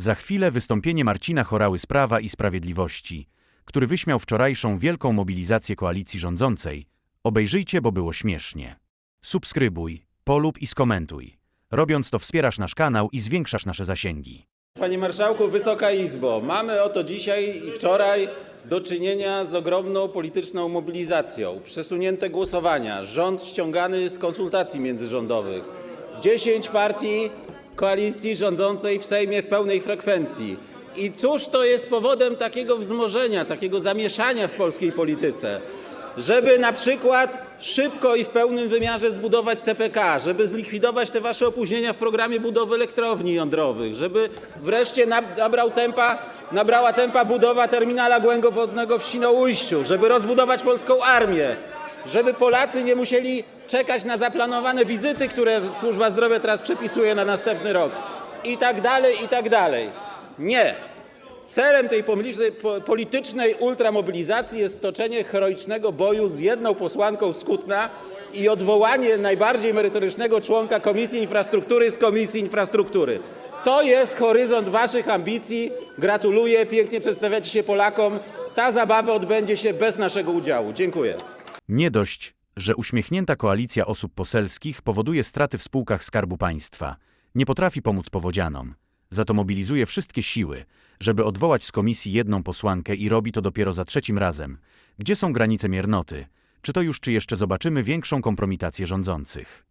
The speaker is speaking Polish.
Za chwilę wystąpienie Marcina Chorały z Prawa i Sprawiedliwości, który wyśmiał wczorajszą wielką mobilizację koalicji rządzącej. Obejrzyjcie, bo było śmiesznie. Subskrybuj, polub i skomentuj. Robiąc to wspierasz nasz kanał i zwiększasz nasze zasięgi. Panie Marszałku, Wysoka Izbo, mamy oto dzisiaj i wczoraj do czynienia z ogromną polityczną mobilizacją. Przesunięte głosowania, rząd ściągany z konsultacji międzyrządowych, 10 partii koalicji rządzącej w Sejmie w pełnej frekwencji. I cóż to jest powodem takiego wzmożenia, takiego zamieszania w polskiej polityce? żeby na przykład szybko i w pełnym wymiarze zbudować CPK, żeby zlikwidować te wasze opóźnienia w programie budowy elektrowni jądrowych, żeby wreszcie nab- nabrał tempa, nabrała tempa budowa terminala głębowodnego w Świnoujściu, żeby rozbudować polską armię, żeby Polacy nie musieli czekać na zaplanowane wizyty, które służba zdrowia teraz przepisuje na następny rok i tak dalej, i tak dalej. Nie. Celem tej politycznej ultramobilizacji jest stoczenie heroicznego boju z jedną posłanką z Kutna i odwołanie najbardziej merytorycznego członka Komisji Infrastruktury z Komisji Infrastruktury. To jest horyzont waszych ambicji. Gratuluję, pięknie przedstawiacie się Polakom. Ta zabawa odbędzie się bez naszego udziału. Dziękuję. Nie dość, że uśmiechnięta koalicja osób poselskich powoduje straty w spółkach Skarbu Państwa, nie potrafi pomóc powodzianom, za to mobilizuje wszystkie siły, żeby odwołać z komisji jedną posłankę i robi to dopiero za trzecim razem. Gdzie są granice miernoty? Czy to już czy jeszcze zobaczymy większą kompromitację rządzących?